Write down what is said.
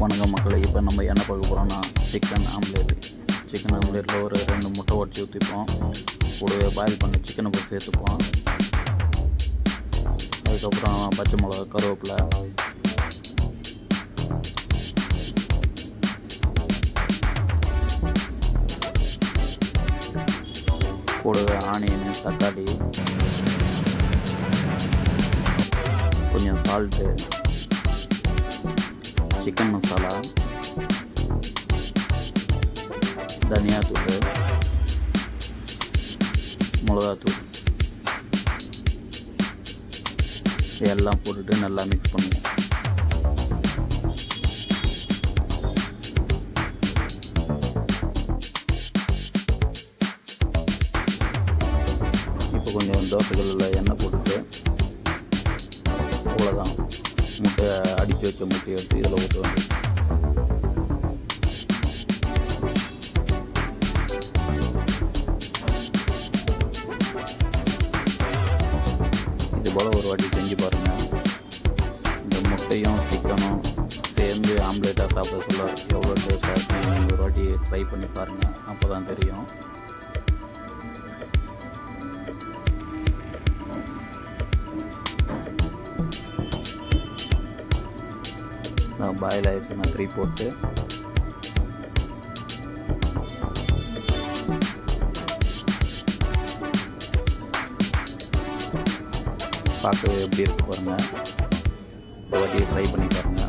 வணக்கம் மக்களை இப்போ நம்ம என்ன பார்க்க போகிறோம்னா சிக்கன் ஆம்லேட் சிக்கன் ஆம்லேட்டில் ஒரு ரெண்டு முட்டை உடச்சி ஊற்றிப்போம் கூடவே பாயில் பண்ண சிக்கனை போய் சேர்த்துப்போம். அதுக்கப்புறம் பச்சை மிளகா கருவேப்பிலை. கூடவே ஆனியனு தக்காளி கொஞ்சம் சால்ட்டு சிக்கன் மசாலா தனியாத்தூள் மிளகாத்தூள் எல்லாம் போட்டுட்டு நல்லா மிக்ஸ் பண்ணுவோம். இப்போ கொஞ்சம் தோசைகளில் எண்ணெய் போட்டுட்டு அவ்வளோதான் முட்டை அடித்து வச்ச முட்டையை எடுத்து இதில் ஊற்ற இது போல் ஒரு வாட்டி செஞ்சு பாருங்கள் இந்த முட்டையும் சிக்கனும் சேர்ந்து ஆம்லேட்டாக சாப்பிட சொல்ல எவ்வளோ டேஸ்ட்டாக இருக்கும் ஒரு வாட்டி ட்ரை பண்ணி பாருங்கள் அப்போ தான் தெரியும். நான் பாயில் ஆகிடுச்சு நான் த்ரீ போட்டு. பார்க்கவே எப்படி இருக்கு பாருங்கள் ஒரு வாட்டியை ட்ரை பண்ணி பாருங்கள்